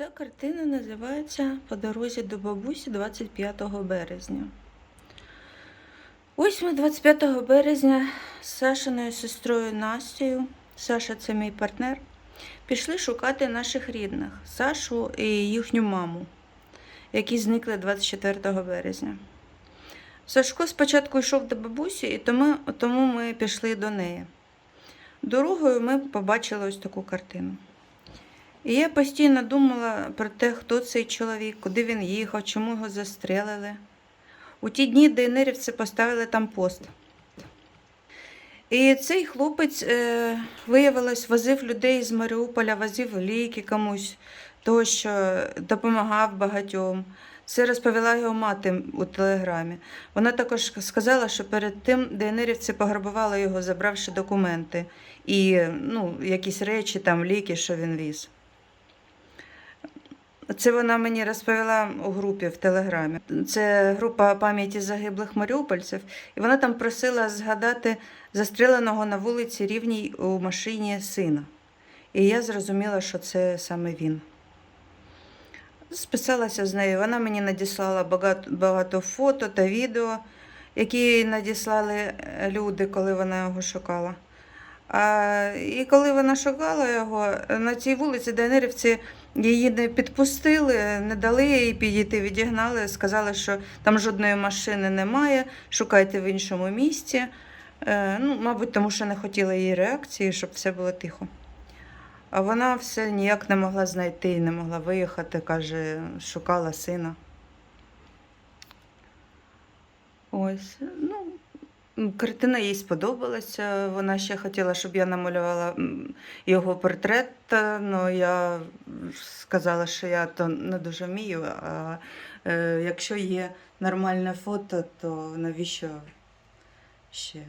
Ця картина називається По дорозі до бабусі 25 березня. Ось ми 25 березня з Сашиною сестрою Настею, Саша це мій партнер, пішли шукати наших рідних Сашу і їхню маму, які зникли 24 березня. Сашко спочатку йшов до бабусі, і тому, тому ми пішли до неї. Дорогою ми побачили ось таку картину. І я постійно думала про те, хто цей чоловік, куди він їхав, чому його застрелили. У ті дні ДНРівці поставили там пост. І цей хлопець, е, виявилось, возив людей з Маріуполя, возив ліки комусь, того, допомагав багатьом. Це розповіла його мати у телеграмі. Вона також сказала, що перед тим ДНРівці пограбували його, забравши документи і ну, якісь речі, там, ліки, що він віз. Це вона мені розповіла у групі в Телеграмі. Це група пам'яті загиблих маріупольців, і вона там просила згадати застреленого на вулиці рівній у машині сина. І я зрозуміла, що це саме він. Списалася з нею. Вона мені надіслала багато, багато фото та відео, які надіслали е, люди, коли вона його шукала. І коли вона шукала його, на цій вулиці ДНРівці її не підпустили, не дали їй підійти, відігнали, сказали, що там жодної машини немає, шукайте в іншому місці. Е, ну, мабуть, тому що не хотіла її реакції, щоб все було тихо. А вона все ніяк не могла знайти не могла виїхати, каже, шукала сина. Ось, ну, картина їй сподобалася. Вона ще хотіла, щоб я намалювала його портрет, але я сказала, що я то не дуже вмію. А е, якщо є нормальне фото, то навіщо ще